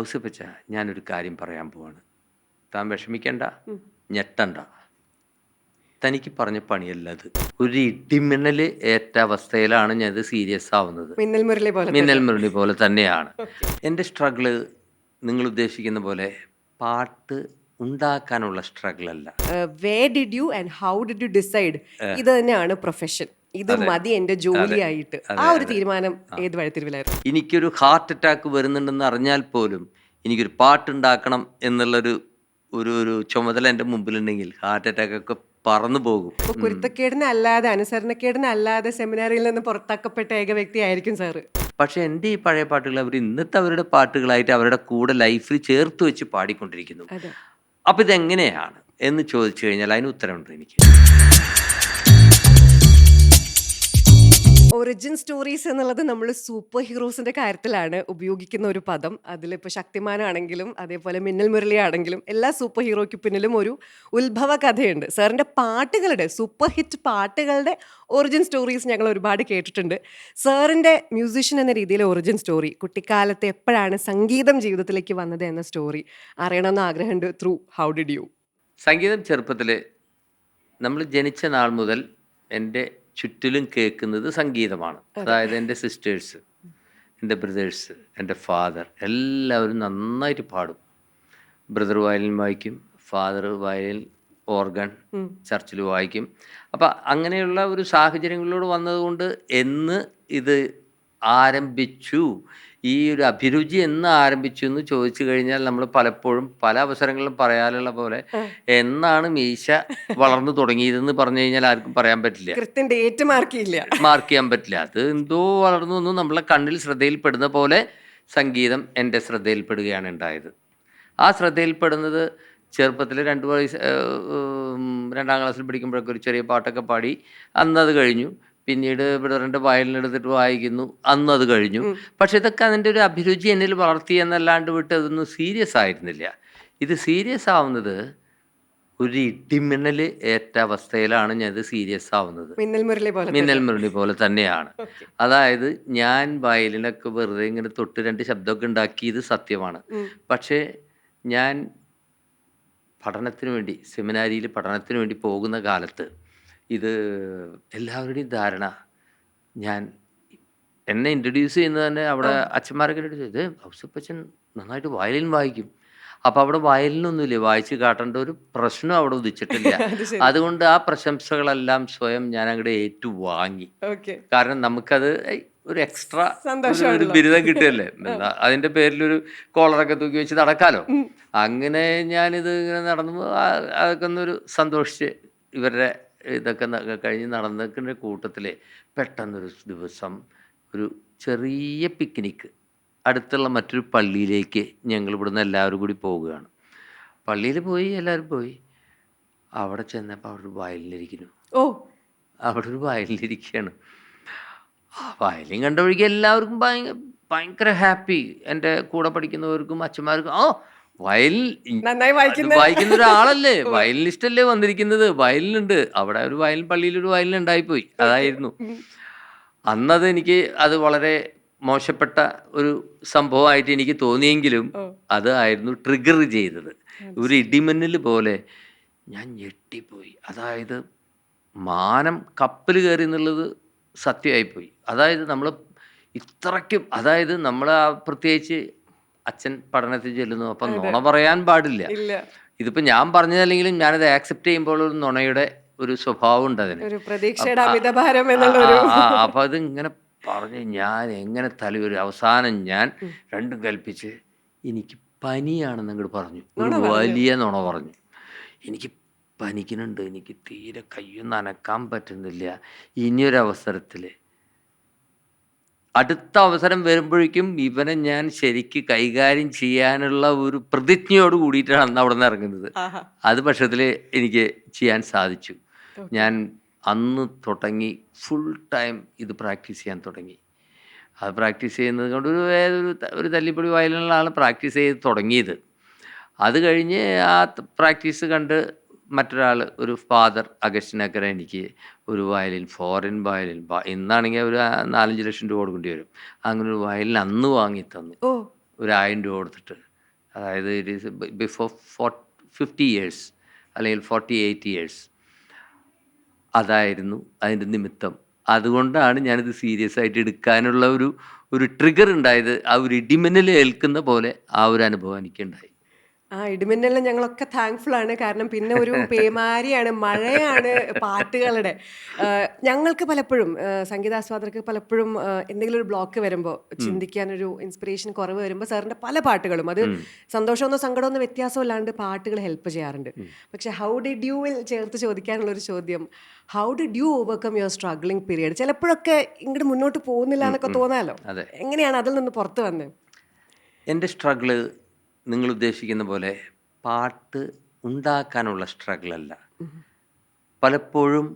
ഔസപ്പച്ച ഞാനൊരു കാര്യം പറയാൻ പോവാണ്. താൻ വിഷമിക്കണ്ട ഞെട്ടണ്ട. തനിക്ക് പറഞ്ഞ പണിയല്ല അത് ഒരു ഇടിമിന്നൽ ഏറ്റ അവസ്ഥയിലാണ് ഞാൻ ഇത് സീരിയസ് ആവുന്നത്. മിന്നൽ മുരളി പോലെ മിന്നൽ മുരളി പോലെ തന്നെയാണ്. എന്റെ സ്ട്രഗിൾ നിങ്ങൾ ഉദ്ദേശിക്കുന്ന പോലെ പാട്ട് ഉണ്ടാക്കാനുള്ള സ്ട്രഗിൾ അല്ല why did you and how did you decide ഇത് തന്നെയാണ് പ്രൊഫഷൻ ഇത് മതി എന്റെ ജോലിയായിട്ട്. ആ ഒരു തീരുമാനം ഏത് വഴിത്തിരിവിലായിരുന്നു? എനിക്കൊരു ഹാർട്ട് അറ്റാക്ക് വരുന്നുണ്ടെന്ന് അറിഞ്ഞാൽ പോലും എനിക്കൊരു പാട്ടുണ്ടാക്കണം എന്നുള്ളൊരു ഒരു ഒരു ചുമതല എന്റെ മുമ്പിലുണ്ടെങ്കിൽ ഹാർട്ട് അറ്റാക്ക് ഒക്കെ പറന്നു പോകും. അപ്പൊ കുരുത്തക്കേടിന് അല്ലാതെ അനുസരണക്കേടിന് അല്ലാതെ സെമിനാറിൽ നിന്ന് പുറത്താക്കപ്പെട്ട ഏക വ്യക്തിയായിരിക്കും സാറ് പക്ഷെ എന്റെ ഈ പഴയ പാട്ടുകൾ അവർ ഇന്നത്തെ അവരുടെ പാട്ടുകളായിട്ട് അവരുടെ കൂടെ ലൈഫിൽ ചേർത്ത് വെച്ച് പാടിക്കൊണ്ടിരിക്കുന്നു. അപ്പം ഇതെങ്ങനെയാണ് എന്ന് ചോദിച്ചു കഴിഞ്ഞാൽ അതിന് ഉത്തരമുണ്ട് എനിക്ക്. ഒറിജിൻ സ്റ്റോറീസ് എന്നുള്ളത് നമ്മൾ സൂപ്പർ ഹീറോസിന്റെ കാര്യത്തിലാണ് ഉപയോഗിക്കുന്ന ഒരു പദം. അതിലിപ്പോൾ ശക്തിമാനാണെങ്കിലും അതേപോലെ മിന്നൽ മുരളി ആണെങ്കിലും എല്ലാ സൂപ്പർ ഹീറോയ്ക്ക് പിന്നിലും ഒരു ഉത്ഭവ കഥയുണ്ട്. സാറിന്റെ പാട്ടുകളുടെ സൂപ്പർ ഹിറ്റ് പാട്ടുകളുടെ ഒറിജിൻ സ്റ്റോറീസ് ഞങ്ങൾ ഒരുപാട് കേട്ടിട്ടുണ്ട്. സാറിന്റെ മ്യൂസിഷ്യൻ എന്ന രീതിയിലെ ഒറിജിൻ സ്റ്റോറി കുട്ടിക്കാലത്ത് എപ്പോഴാണ് സംഗീതം ജീവിതത്തിലേക്ക് വന്നത് എന്ന സ്റ്റോറി അറിയണമെന്ന് ആഗ്രഹമുണ്ട് ത്രൂ ഹൗ ഡിഡ് യു സംഗീതം ചെറുപ്പത്തിൽ നമ്മൾ ജനിച്ച നാൾ മുതൽ എന്റെ ചുറ്റിലും കേൾക്കുന്നത് സംഗീതമാണ്. അതായത് എന്റെ സിസ്റ്റേഴ്സ് എന്റെ ബ്രദേഴ്സ് എന്റെ ഫാദർ എല്ലാവരും നന്നായിട്ട് പാടും. ബ്രദർ വയലിൻ വായിക്കും ഫാദർ വയലിൻ ഓർഗൺ ചർച്ചിൽ വായിക്കും. അപ്പം അങ്ങനെയുള്ള ഒരു സാഹചര്യങ്ങളിലൂടെ വന്നതുകൊണ്ട് എന്ന് ഇത് ആരംഭിച്ചു. ഈ ഒരു അഭിരുചി എന്ന് ആരംഭിച്ചു എന്ന് ചോദിച്ചു കഴിഞ്ഞാൽ നമ്മൾ പലപ്പോഴും പല അവസരങ്ങളിലും പറയാനുള്ള പോലെ എന്നാണ് മീശ വളർന്നു തുടങ്ങിയതെന്ന് പറഞ്ഞു കഴിഞ്ഞാൽ ആർക്കും പറയാൻ പറ്റില്ല. മാർക്കില്ല മാർക്ക് ചെയ്യാൻ പറ്റില്ല. അത് എന്തോ വളർന്നു എന്ന് നമ്മളെ കണ്ണിൽ ശ്രദ്ധയിൽപ്പെടുന്ന പോലെ സംഗീതം എന്റെ ശ്രദ്ധയിൽപ്പെടുകയാണ് ഉണ്ടായത്. ആ ശ്രദ്ധയിൽപ്പെടുന്നത് ചെറുപ്പത്തിൽ രണ്ട് വയസ്സ് രണ്ടാം ക്ലാസ്സിൽ പഠിക്കുമ്പോഴൊക്കെ ഒരു ചെറിയ പാട്ടൊക്കെ പാടി അന്ന് അത് കഴിഞ്ഞു. പിന്നീട് ഇവിടെ രണ്ട് വയലിനെടുത്തിട്ട് വായിക്കുന്നു. അന്ന് അത് കഴിഞ്ഞു. പക്ഷെ ഇതൊക്കെ അതിന്റെ ഒരു അഭിരുചി എന്നിൽ വളർത്തി എന്നല്ലാണ്ട് വിട്ട് അതൊന്നും സീരിയസ് ആയിരുന്നില്ല. ഇത് സീരിയസ് ആവുന്നത് ഒരു ഇടിമിന്നൽ ഏറ്റ അവസ്ഥയിലാണ് ഞാൻ ഇത് സീരിയസ് ആവുന്നത്. മിന്നൽ മുരളി പോലെ മിന്നൽ മുരളി പോലെ തന്നെയാണ്. അതായത് ഞാൻ വയലിനൊക്കെ വെറുതെ ഇങ്ങനെ തൊട്ട് രണ്ട് ശബ്ദമൊക്കെ ഉണ്ടാക്കിയത് സത്യമാണ്. പക്ഷേ ഞാൻ പഠനത്തിന് വേണ്ടി സെമിനാരിയിൽ പഠനത്തിന് വേണ്ടി പോകുന്ന കാലത്ത് ഇത് എല്ലാവരുടെയും ധാരണ. ഞാൻ എന്നെ ഇൻട്രൊഡ്യൂസ് ചെയ്യുന്നത് തന്നെ അവിടെ അച്ഛന്മാരൊക്കെ ചെയ്ത് ഔസപ്പച്ചൻ നന്നായിട്ട് വയലിൻ വായിക്കും. അപ്പോൾ അവിടെ വയലിനൊന്നുമില്ല? വായിച്ച് കാട്ടേണ്ട ഒരു പ്രശ്നം അവിടെ ഉദിച്ചിട്ടില്ല. അതുകൊണ്ട് ആ പ്രശംസകളെല്ലാം സ്വയം ഞാൻ അങ്ങോട്ട് ഏറ്റു വാങ്ങി കാരണം നമുക്കത് ഒരു എക്സ്ട്രാ ഒരു. ബിരുദം കിട്ടുകയല്ലേ എന്താ അതിന്റെ പേരിലൊരു കോളറൊക്കെ തൂക്കി വെച്ച് നടക്കാലോ? അങ്ങനെ ഞാനിത് ഇങ്ങനെ നടന്നു. അതൊക്കെ ഒന്നൊരു സന്തോഷിച്ച് ഇവരുടെ ഇതൊക്കെ കഴിഞ്ഞ് നടന്നതിന്റെ കൂട്ടത്തിൽ പെട്ടെന്നൊരു ദിവസം ഒരു ചെറിയ പിക്നിക്ക് അടുത്തുള്ള മറ്റൊരു പള്ളിയിലേക്ക് ഞങ്ങൾ ഇവിടുന്ന് എല്ലാവരും കൂടി പോവുകയാണ്. പള്ളിയിൽ പോയി എല്ലാവരും പോയി. അവിടെ ചെന്നപ്പോൾ അവിടെ ഒരു വയലിലിരിക്കുന്നു. ഓ. അവിടെ ഒരു വയലിലിരിക്കുകയാണ്. ആ വയലിൻ കണ്ട വഴിക്ക് എല്ലാവർക്കും ഭയങ്കര ഭയങ്കര ഹാപ്പി എന്റെ കൂടെ പഠിക്കുന്നവർക്കും അച്ഛന്മാർക്കും ഓ നന്നായി വായിക്കുന്ന. ഒരാളല്ലേ. വയലിനിസ്റ്റ് അല്ലേ വന്നിരിക്കുന്നത്? വയലിനുണ്ട് അവിടെ ഒരു വയലിൻ പള്ളിയിൽ ഒരു വയലിൽ ഉണ്ടായിപ്പോയി. അതായിരുന്നു. അന്നത് എനിക്ക് അത് വളരെ മോശപ്പെട്ട ഒരു സംഭവമായിട്ട് എനിക്ക് തോന്നിയെങ്കിലും അതായിരുന്നു അത് ആയിരുന്നു ട്രിഗർ ചെയ്തത്. ഒരു ഇടിമിന്നൽ പോലെ ഞാൻ ഞെട്ടിപ്പോയി. അതായത് മാനം കപ്പൽ കയറി എന്നുള്ളത് സത്യമായിപ്പോയി. അതായത് നമ്മൾ ഇത്രയ്ക്കും അതായത് നമ്മൾ പ്രത്യേകിച്ച് അച്ഛൻ പഠനത്തിൽ ചെല്ലുന്നു. അപ്പം നുണ പറയാൻ പാടില്ല. ഇതിപ്പോ ഞാൻ പറഞ്ഞതല്ലെങ്കിലും ഞാനത് ആക്സെപ്റ്റ് ചെയ്യുമ്പോൾ ഒരു നുണയുടെ ഒരു സ്വഭാവം ഉണ്ട് അതിന് അപ്പൊ അത് ഇങ്ങനെ പറഞ്ഞ് ഞാൻ എങ്ങനെ തലയൊരു അവസാനം ഞാൻ രണ്ടും കൽപ്പിച്ച് എനിക്ക് പനിയാണെന്ന് അങ്ങോട്ട് പറഞ്ഞു. ഒരു വലിയ നുണ പറഞ്ഞു. എനിക്ക് പനിക്കുന്നുണ്ട്. എനിക്ക് തീരെ കയ്യൊന്നും അനക്കാൻ പറ്റുന്നില്ല. ഇനിയൊരു അവസരത്തിൽ അടുത്ത അവസരം വരുമ്പോഴേക്കും ഇവനെ ഞാൻ ശരിക്ക് കൈകാര്യം ചെയ്യാനുള്ള ഒരു പ്രതിജ്ഞയോട് കൂടിയിട്ടാണ് അന്ന് അവിടെ നിന്ന് ഇറങ്ങുന്നത്. അത് പക്ഷത്തിൽ എനിക്ക് ചെയ്യാൻ സാധിച്ചു. ഞാൻ അന്ന് തുടങ്ങി ഫുൾ ടൈം ഇത് പ്രാക്ടീസ് ചെയ്യാൻ തുടങ്ങി. അത് പ്രാക്ടീസ് ചെയ്യുന്നത് കൊണ്ട് ഒരു ഏതൊരു ഒരു തല്ലിപ്പൊടി വയലിനുള്ള ആൾ പ്രാക്ടീസ് ചെയ്ത് തുടങ്ങിയത്. അത് കഴിഞ്ഞ് ആ പ്രാക്ടീസ് കണ്ട് മറ്റൊരാൾ ഒരു ഫാദർ അഗസ്റ്റിനക്കര എനിക്ക് ഒരു വയലിൻ ഫോറിൻ വയലിൻ ഇന്നാണെങ്കിൽ ഒരു നാലഞ്ച് ലക്ഷം രൂപ കൊടുക്കേണ്ടി വരും. അങ്ങനെ ഒരു വയലിൻ അന്ന് വാങ്ങി തന്നു. ഓ. ഒരു ആയിരം രൂപ കൊടുത്തിട്ട്. അതായത് it is before four fifty years അല്ലെങ്കിൽ ഫോർട്ടി എയ്റ്റ് ഇയേഴ്സ് അതായിരുന്നു അതിന്റെ നിമിത്തം. അതുകൊണ്ടാണ് ഞാനിത് സീരിയസ് ആയിട്ട് എടുക്കാനുള്ള ഒരു ഒരു ട്രിഗർ ഉണ്ടായത്. ആ ഒരു ഇടിമിന്നൽ ഏൽക്കുന്ന പോലെ ആ ഒരു അനുഭവം എനിക്കുണ്ടായി. ആ ഇടിമിന്നലിന് ഞങ്ങളൊക്കെ താങ്ക്ഫുൾ ആണ്. കാരണം പിന്നെ ഒരു പേമാരിയാണ് മഴയാണ് പാട്ടുകളുടെ. ഞങ്ങൾക്ക് പലപ്പോഴും സംഗീതാസ്വാദകർക്ക് പലപ്പോഴും എന്തെങ്കിലും ഒരു ബ്ലോക്ക് വരുമ്പോൾ ചിന്തിക്കാനൊരു ഇൻസ്പിറേഷൻ കുറവ് വരുമ്പോൾ സാറിന്റെ പല പാട്ടുകളും. അത് സന്തോഷമൊന്നോ സങ്കടമൊന്നോ വ്യത്യാസമില്ലാണ്ട് പാട്ടുകൾ ഹെൽപ്പ് ചെയ്യാറുണ്ട്. പക്ഷെ ഹൗ ഡിഡ് യുവിൽ ചേർത്ത് ചോദിക്കാനുള്ള ഒരു ചോദ്യം how did you overcome your struggling period ചിലപ്പോഴൊക്കെ ഇങ്ങോട്ട് മുന്നോട്ട് പോകുന്നില്ല എന്നൊക്കെ തോന്നാലോ? എങ്ങനെയാണ് അതിൽ നിന്ന് പുറത്ത് വന്നത് എന്റെ സ്ട്രഗിൾ നിങ്ങൾ ഉദ്ദേശിക്കുന്ന പോലെ പാട്ട് ഉണ്ടാക്കാനുള്ള സ്ട്രഗിൾ അല്ല പലപ്പോഴും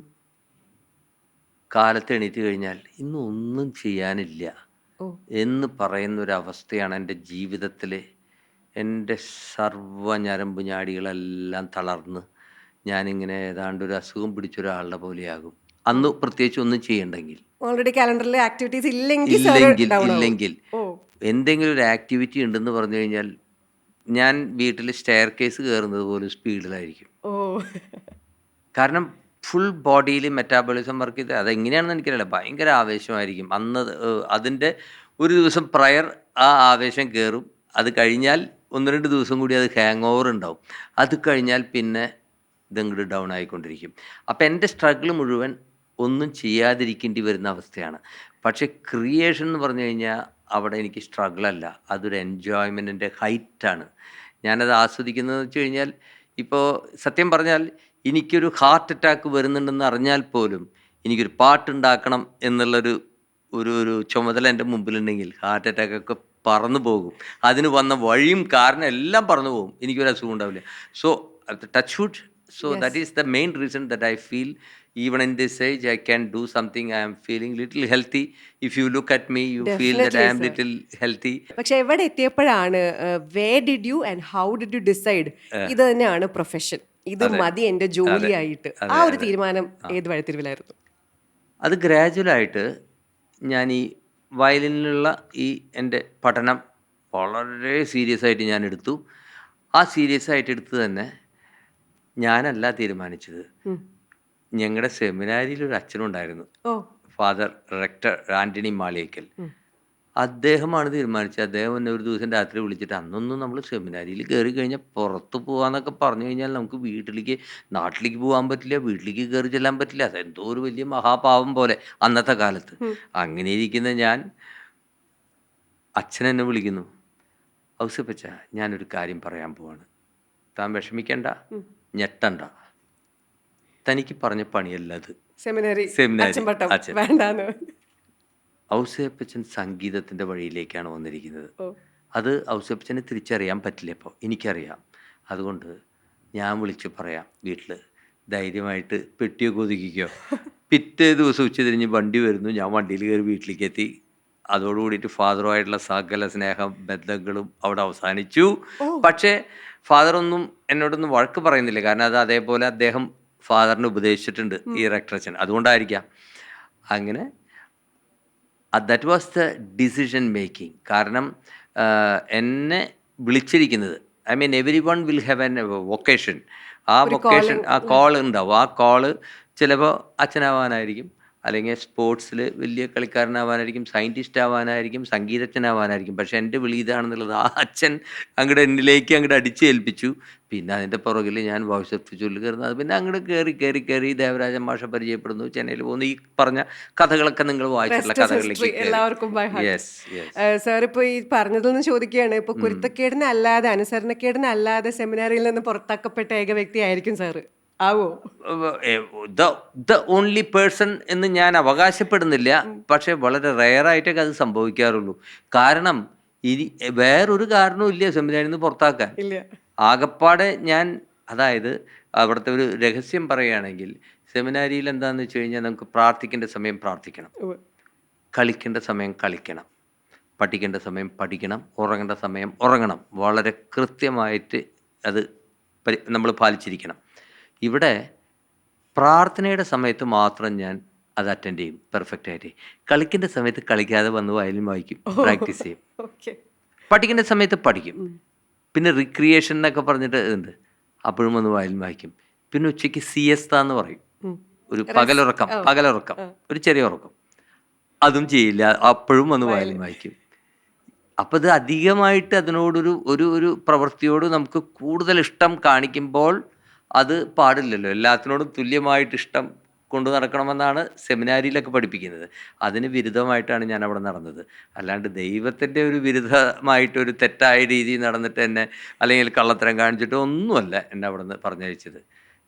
കാലത്ത് എണീറ്റ് കഴിഞ്ഞാൽ ഇന്ന് ഒന്നും ചെയ്യാനില്ല എന്ന് പറയുന്ന ഒരു അവസ്ഥയാണ് എന്റെ ജീവിതത്തിലെ എന്റെ സർവ ഞരമ്പ് ഞാടികളെല്ലാം തളർന്ന് ഞാനിങ്ങനെ ഏതാണ്ട് ഒരു അസുഖം പിടിച്ച ഒരാളുടെ പോലെയാകും. അന്ന് പ്രത്യേകിച്ച് ഒന്നും ചെയ്യണ്ടെങ്കിൽ. ഓൾറെഡി കാലണ്ടറിൽ ആക്ടിവിറ്റീസ് ഇല്ലെങ്കിൽ ഇല്ലെങ്കിൽ ഇല്ലെങ്കിൽ. എന്തെങ്കിലും ഒരു ആക്ടിവിറ്റി ഉണ്ടെന്ന് പറഞ്ഞു കഴിഞ്ഞാൽ ഞാൻ വീട്ടിൽ സ്റ്റെയർ കേസ് കയറുന്നത് പോലും സ്പീഡിലായിരിക്കും ഓ. കാരണം ഫുൾ ബോഡിയിൽ മെറ്റാബോളിസം വർക്ക് ചെയ്ത് അതെങ്ങനെയാണെന്ന് എനിക്കറിയില്ല. ഭയങ്കര ആവേശമായിരിക്കും. അന്ന് അതിന്റെ ഒരു ദിവസം പ്രയർ ആ ആവേശം കയറും അത് കഴിഞ്ഞാൽ ഒന്ന് രണ്ട് ദിവസം കൂടി അത് ഹാങ് ഓവർ ഉണ്ടാവും. അത് കഴിഞ്ഞാൽ പിന്നെ ഇതങ്ങോട്ട് ഡൗൺ ആയിക്കൊണ്ടിരിക്കും. അപ്പം എന്റെ സ്ട്രഗിൾ മുഴുവൻ ഒന്നും ചെയ്യാതിരിക്കേണ്ടി വരുന്ന അവസ്ഥയാണ്. പക്ഷേ ക്രിയേഷൻ എന്ന് പറഞ്ഞു കഴിഞ്ഞാൽ അവിടെ എനിക്ക് സ്ട്രഗിൾ അല്ല. അതൊരു എൻജോയ്മെന്റിന്റെ ഹൈറ്റാണ് ഞാനത് ആസ്വദിക്കുന്നതെന്ന് വെച്ച് കഴിഞ്ഞാൽ ഇപ്പോൾ സത്യം പറഞ്ഞാൽ എനിക്കൊരു ഹാർട്ട് അറ്റാക്ക് വരുന്നുണ്ടെന്ന് അറിഞ്ഞാൽ പോലും എനിക്കൊരു പാട്ടുണ്ടാക്കണം എന്നുള്ളൊരു ഒരു ഒരു ചുമതല എന്റെ മുമ്പിലുണ്ടെങ്കിൽ ഹാർട്ട് അറ്റാക്കൊക്കെ പറന്നു പോകും. അതിന് വന്ന വഴിയും കാരണം എല്ലാം പറന്നു പോകും. എനിക്കൊരു അസുഖം ഉണ്ടാവില്ല. So touch wood so that is the main reason that I feel even in this age I can do something I little feeling little healthy if you look at me you feel that I sir. little healthy. പക്ഷേ എവിടെ എത്തിയപ്പോഴാണ് where did you and how did you decide ഇത് തന്നെയാണ് profession ഇത് മതി എന്റെ ജോലിയായിട്ട്. ആ ഒരു തീരുമാനം ഏത് വഴിത്തിരിവിലായിരുന്നു? അത് ഗ്രാജുവലായിട്ട് ഞാൻ ഈ വയലിനിലുള്ള ഈ എന്റെ പഠനം വളരെ സീരിയസ് ആയിട്ട് ഞാൻ എടുത്തു. ആ സീരിയസ് ആയിട്ട് എടുത്ത് തന്നെ ഞാനല്ല തീരുമാനിച്ചത്. ഞങ്ങളുടെ സെമിനാരിയിൽ ഒരു അച്ഛനുണ്ടായിരുന്നു. Father rector Antony Maliyekkal. അദ്ദേഹമാണ് തീരുമാനിച്ചത്. അദ്ദേഹം എന്നെ ഒരു ദിവസം രാത്രി വിളിച്ചിട്ട് അന്നൊന്നും നമ്മൾ സെമിനാരിയിൽ കയറി കഴിഞ്ഞാൽ പുറത്ത് പോകാന്നൊക്കെ പറഞ്ഞു കഴിഞ്ഞാൽ നമുക്ക് വീട്ടിലേക്ക് നാട്ടിലേക്ക് പോകാൻ പറ്റില്ല വീട്ടിലേക്ക് കയറി ചെല്ലാൻ പറ്റില്ല. അതെന്തോ ഒരു വലിയ മഹാപാവം പോലെ അന്നത്തെ കാലത്ത്. അങ്ങനെ ഇരിക്കുന്ന ഞാൻ അച്ഛൻ എന്നെ വിളിക്കുന്നു. ഔസപ്പച്ച ഞാനൊരു കാര്യം പറയാൻ പോവാണ്. താൻ വിഷമിക്കണ്ട. ഞെട്ടണ്ട. തനിക്ക് പറഞ്ഞ പണിയല്ല അത്. സെമിനറി. വേണ്ടാന്ന്. ഔസേപ്പച്ചൻ സംഗീതത്തിന്റെ വഴിയിലേക്കാണ് വന്നിരിക്കുന്നത്. അത് ഔസേപ്പച്ചനെ തിരിച്ചറിയാൻ പറ്റില്ല ഇപ്പോൾ എനിക്കറിയാം. അതുകൊണ്ട് ഞാൻ വിളിച്ച് പറയാം വീട്ടിൽ ധൈര്യമായിട്ട് പെട്ടിയൊക്കെ ഒതുക്കിക്കോ. പിറ്റേ ദിവസം ഉച്ച തിരിഞ്ഞ് വണ്ടി വരുന്നു. ഞാൻ വണ്ടിയിൽ കയറി വീട്ടിലേക്ക് എത്തി അതോടുകൂടിയിട്ട് ഫാദറുമായിട്ടുള്ള സകല സ്നേഹം ബന്ധങ്ങളും അവിടെ അവസാനിച്ചു. പക്ഷേ ഫാദർ ഒന്നും എന്നോടൊന്നും വഴക്ക് പറയുന്നില്ല. കാരണം അത് അതേപോലെ അദ്ദേഹം ഫാദറിനെ ഉപദേശിച്ചിട്ടുണ്ട് ഈ റെക്ടറച്ചൻ. അതുകൊണ്ടായിരിക്കാം. അങ്ങനെ that was the decision making കാരണം എന്നെ വിളിച്ചിരിക്കുന്നത് I mean everyone will have an vocation ആ വൊക്കേഷൻ ആ കോൾ ഉണ്ടാവും. ആ കോൾ ചിലപ്പോൾ അച്ഛനാവാനായിരിക്കും. അല്ലെങ്കിൽ സ്പോർട്സിൽ വലിയ കളിക്കാരനാവാനായിരിക്കും സയന്റിസ്റ്റ് ആവാനായിരിക്കും സംഗീതജ്ഞനാവാനായിരിക്കും. പക്ഷേ എന്റെ വിളി ഇതാണെന്നുള്ളത് ആ അച്ഛൻ അങ്ങോട്ട് എന്നിലേക്ക് അങ്ങോട്ട് അടിച്ചേൽപ്പിച്ചു പിന്നെ അതിന്റെ പുറകിൽ ഞാൻ വോയിസ് ഓഫ് ചുള്ളിൽ കയറുന്നു. അത് പിന്നെ അങ്ങോട്ട് കയറി കയറി കയറി ദേവരാജൻ മാഷ പരിചയപ്പെടുന്നു. ചെന്നൈയിൽ പോകുന്നു. ഈ പറഞ്ഞ കഥകളൊക്കെ നിങ്ങൾ വായിച്ചിട്ടുള്ള കഥകളിലേക്ക് എല്ലാവർക്കും സാർ ഇപ്പോൾ ഈ പറഞ്ഞതിൽ നിന്ന് ചോദിക്കുകയാണ് ഇപ്പോൾ കുരുത്തക്കേടിനല്ലാതെ അനുസരണക്കേടിനല്ലാതെ സെമിനാറിൽ നിന്ന് പുറത്താക്കപ്പെട്ട ഏക വ്യക്തിയായിരിക്കും സാറ് ആവോ? ദ ദ ഓൺലി പേഴ്സൺ എന്ന് ഞാൻ അവകാശപ്പെടുന്നില്ല. പക്ഷെ വളരെ റെയറായിട്ടൊക്കെ അത് സംഭവിക്കാറുള്ളൂ. കാരണം ഇനി വേറൊരു കാരണവും ഇല്ല സെമിനാരിൽ നിന്ന് പുറത്താക്കാൻ. ആകപ്പാടെ ഞാൻ അതായത് അവിടുത്തെ ഒരു രഹസ്യം പറയുകയാണെങ്കിൽ സെമിനാരിയിൽ എന്താണെന്ന് വെച്ച് കഴിഞ്ഞാൽ നമുക്ക് പ്രാർത്ഥിക്കേണ്ട സമയം പ്രാർത്ഥിക്കണം. കളിക്കേണ്ട സമയം കളിക്കണം. പഠിക്കേണ്ട സമയം പഠിക്കണം. ഉറങ്ങേണ്ട സമയം ഉറങ്ങണം. വളരെ കൃത്യമായിട്ട് അത് നമ്മൾ പാലിച്ചിരിക്കണം. ഇവിടെ പ്രാർത്ഥനയുടെ സമയത്ത് മാത്രം ഞാൻ അത് അറ്റൻഡ് ചെയ്യും. പെർഫെക്റ്റ് ആയിട്ട്. കളിക്കേണ്ട സമയത്ത് കളിക്കാതെ വന്ന് വയലിൻ വായിക്കും. പ്രാക്ടീസ് ചെയ്യും. പഠിക്കേണ്ട സമയത്ത് പഠിക്കും. പിന്നെ റിക്രിയേഷൻ എന്നൊക്കെ പറഞ്ഞിട്ട് ഉണ്ട് അപ്പോഴും വന്ന് വയലിൻ വായിക്കും. പിന്നെ ഉച്ചയ്ക്ക് സി എസ് എന്ന് പറയും. ഒരു പകലുറക്കം പകലുറക്കം. ഒരു ചെറിയ ഉറക്കം. അതും ചെയ്യില്ല. അപ്പോഴും വന്ന് വയലിൻ വായിക്കും. അപ്പം ഇത് അധികമായിട്ട് അതിനോടൊരു ഒരു ഒരു പ്രവൃത്തിയോട് നമുക്ക് കൂടുതൽ ഇഷ്ടം കാണിക്കുമ്പോൾ അത് പാടില്ലല്ലോ. എല്ലാത്തിനോടും തുല്യമായിട്ട് ഇഷ്ടം കൊണ്ടു നടക്കണമെന്നാണ് സെമിനാരിയിലൊക്കെ പഠിപ്പിക്കുന്നത്. അതിന് വിരുദ്ധമായിട്ടാണ് ഞാൻ അവിടെ നടന്നത്. അല്ലാണ്ട് ദൈവത്തിന്റെ ഒരു വിരുദ്ധമായിട്ട് ഒരു തെറ്റായ രീതിയിൽ നടന്നിട്ട് എന്നെ അല്ലെങ്കിൽ കള്ളത്തരം കാണിച്ചിട്ട് ഒന്നുമല്ല എന്നെ അവിടെ നിന്ന് പറഞ്ഞയച്ചത്.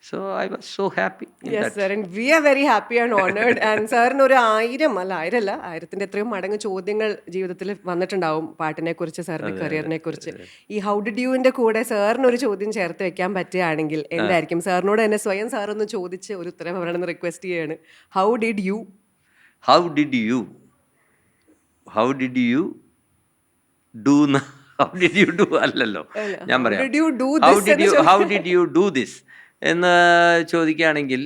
So I was so happy yes sir and we are very happy and honoured and സാറിന് ഒരു ആയിരം അല്ല ആയിരം അല്ല ആയിരത്തിന്റെ എത്രയും മടങ്ങ് ചോദ്യങ്ങൾ ജീവിതത്തിൽ വന്നിട്ടുണ്ടാവും പാട്ടിനെ കുറിച്ച് സാറിന്റെ കരിയറിനെ കുറിച്ച് ഈ ഹൗ ഡിഡ് യുവിന്റെ കൂടെ സാറിന് ഒരു ചോദ്യം ചേർത്ത് വെക്കാൻ പറ്റുകയാണെങ്കിൽ എന്തായിരിക്കും? സാറിനോട് തന്നെ സ്വയം സാറൊന്ന് ചോദിച്ച് ഒരു ഉത്തരം പറയണമെന്ന് റിക്വസ്റ്റ് ചെയ്യാണ്. How did you how did you how did you do how did you do അല്ലല്ലോ. ഞാൻ പറയാം. ഡിഡ് എന്ന് you how did you do this എന്ന് ചോദിക്കുകയാണെങ്കിൽ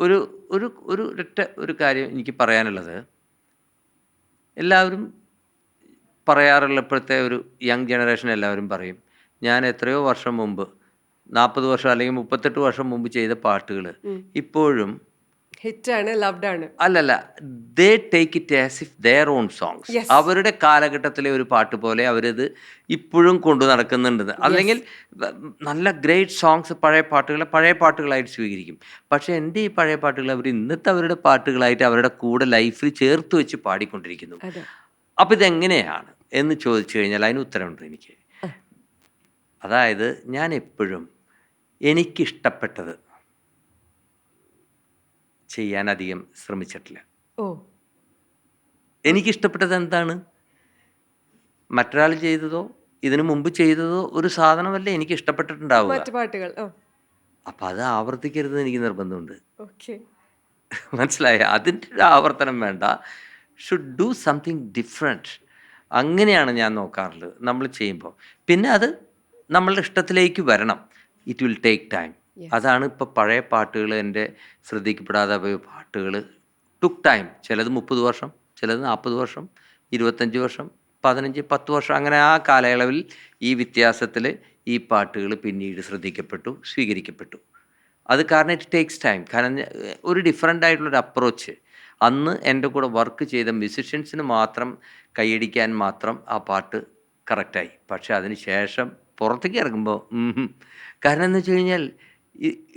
ഒരു ഒരു ഒരു ഒരൊറ്റ ഒരു കാര്യം എനിക്ക് പറയാനുള്ളത്. എല്ലാവരും പറയാറുള്ള ഇപ്പോഴത്തെ ഒരു യങ് ജനറേഷൻ എല്ലാവരും പറയും ഞാൻ എത്രയോ വർഷം മുമ്പ് നാൽപ്പത് വർഷം അല്ലെങ്കിൽ മുപ്പത്തെട്ട് വർഷം മുമ്പ് ചെയ്ത പാട്ടുകൾ ഇപ്പോഴും അല്ലല്ല they take it as if their own songs അവരുടെ കാലഘട്ടത്തിലെ ഒരു പാട്ട് പോലെ അവരത് ഇപ്പോഴും കൊണ്ടു നടക്കുന്നുണ്ട്. അല്ലെങ്കിൽ നല്ല ഗ്രേറ്റ് സോങ്സ് പഴയ പാട്ടുകളെ പഴയ പാട്ടുകളായിട്ട് സ്വീകരിക്കും. പക്ഷേ എന്റെ ഈ പഴയ പാട്ടുകൾ അവർ ഇന്നത്തെ അവരുടെ പാട്ടുകളായിട്ട് അവരുടെ കൂടെ ലൈഫിൽ ചേർത്ത് വെച്ച് പാടിക്കൊണ്ടിരിക്കുന്നു. അപ്പം ഇതെങ്ങനെയാണ് എന്ന് ചോദിച്ചു കഴിഞ്ഞാൽ അതിന് ഉത്തരമുണ്ട് എനിക്ക്. അതായത് ഞാൻ എപ്പോഴും എനിക്കിഷ്ടപ്പെട്ടത് ചെയ്യാൻ അധികം ശ്രമിച്ചിട്ടില്ല. ഓ. എനിക്കിഷ്ടപ്പെട്ടത് എന്താണ്? മറ്റൊരാൾ ചെയ്തതോ ഇതിനു മുമ്പ് ചെയ്തതോ ഒരു സാധനമല്ല എനിക്ക് ഇഷ്ടപ്പെട്ടിട്ടുണ്ടാവുക മറ്റു പാട്ടുകൾ അപ്പം അത് ആവർത്തിക്കരുത് എനിക്ക് നിർബന്ധമുണ്ട്. മനസ്സിലായ? അതിന്റെ ഒരു ആവർത്തനം വേണ്ട. ഷുഡ് ഡു സംതിങ് ഡിഫറെന്റ് അങ്ങനെയാണ് ഞാൻ നോക്കാറുള്ളത്. നമ്മൾ ചെയ്യുമ്പോൾ. പിന്നെ അത് നമ്മളുടെ ഇഷ്ടത്തിലേക്ക് വരണം. ഇറ്റ് വിൽ ടേക്ക് ടൈം അതാണ് ഇപ്പോൾ പഴയ പാട്ടുകൾ എന്റെ ശ്രദ്ധിക്കപ്പെടാതെ പോയ പാട്ടുകൾ ടുക്ക് ടൈം ചിലത് മുപ്പത് വർഷം ചിലത് നാൽപ്പത് വർഷം ഇരുപത്തഞ്ച് വർഷം പതിനഞ്ച് പത്ത് വർഷം. അങ്ങനെ ആ കാലയളവിൽ ഈ വ്യത്യാസത്തിൽ ഈ പാട്ടുകൾ പിന്നീട് ശ്രദ്ധിക്കപ്പെട്ടു സ്വീകരിക്കപ്പെട്ടു. അത് കാരണം ഇറ്റ് ടേക്സ് ടൈം കാരണം ഒരു ഡിഫറെന്റ് ആയിട്ടുള്ളൊരു അപ്രോച്ച് അന്ന് എന്റെ കൂടെ വർക്ക് ചെയ്ത മ്യൂസിഷ്യൻസിന് മാത്രം കൈയടിക്കാൻ മാത്രം ആ പാട്ട് കറക്റ്റായി പക്ഷേ അതിന് ശേഷം പുറത്തേക്ക് ഇറങ്ങുമ്പോൾ കാരണം എന്ന് വെച്ച് കഴിഞ്ഞാൽ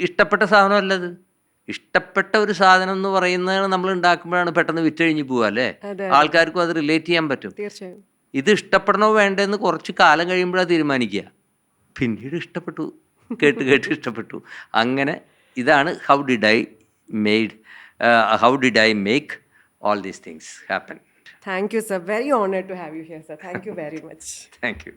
ഇഷ്ടപ്പെട്ട സാധനമല്ലത് ഇഷ്ടപ്പെട്ട ഒരു സാധനം എന്ന് പറയുന്നത് നമ്മൾ ഉണ്ടാക്കുമ്പോഴാണ് പെട്ടെന്ന് വിറ്റഴിഞ്ഞു പോവുക അല്ലേ? അതെ. ആൾക്കാർക്കും അത് റിലേറ്റ് ചെയ്യാൻ പറ്റും. ഇത് ഇഷ്ടപ്പെടണോ വേണ്ടെന്ന് കുറച്ച് കാലം കഴിയുമ്പോഴാണ് തീരുമാനിക്കുക. പിന്നീട് ഇഷ്ടപ്പെട്ടു കേട്ട് കേട്ട് ഇഷ്ടപ്പെട്ടു. അങ്ങനെ ഇതാണ് how did I made how did I make all these things happen thank you sir very honour to have you here sir thank you very much thank you